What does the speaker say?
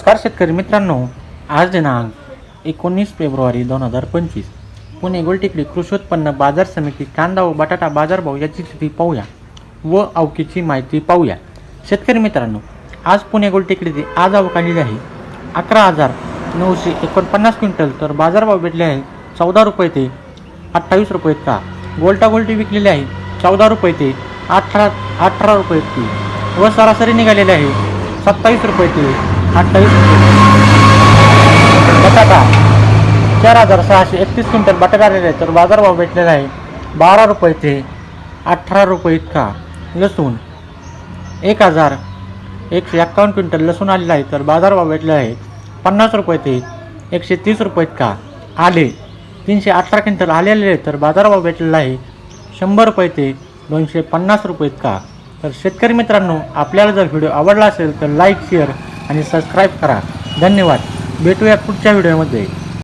नमस्कार शेतकरी मित्रांनो आज दिनांक एकोणीस फेब्रुवारी दोन हजार पंचवीस. पुणे गोलटेकडी कृषी उत्पन्न बाजार समिती कांदा व बटाटा बाजारभाव याची स्थिती पाहूया व अवकीची माहिती पाहूया. शेतकरी मित्रांनो आज पुणे गोलटेकडीचे आज आवक आलेली आहे. अकरा हजार नऊशे एकोणपन्नास क्विंटल तर बाजारभाव भेटले आहे चौदा रुपये ते अठ्ठावीस रुपये का? गोल्टा गोलटी विकलेली आहे चौदा रुपये ते अठरा अठरा रुपये इतकी व सरासरी निघालेली आहे सत्तावीस रुपये ते अठ्ठावीस. रुपये बटाटा चार हजार सहाशे एकतीस क्विंटल बटाटा आलेले तर बाजारभाव भेटलेला आहे बारा रुपये ते अठरा रुपये इतका. लसूण एक हजार एकशे एक्कावन्न क्विंटल लसूण आलेला आहे. तर बाजारभाव भेटलेला आहे पन्नास रुपये ते एकशे तीस रुपये इतका. आले तीनशे अठरा क्विंटल आलेले आहे तर बाजारभाव भेटलेला आहे शंभर रुपये ते दोनशे पन्नास रुपये इतका. तर शेतकरी मित्रांनो आपल्याला जर व्हिडिओ आवडला असेल तर लाईक शेअर आणि सबस्क्राईब करा. धन्यवाद. भेटूया पुढच्या व्हिडिओमध्ये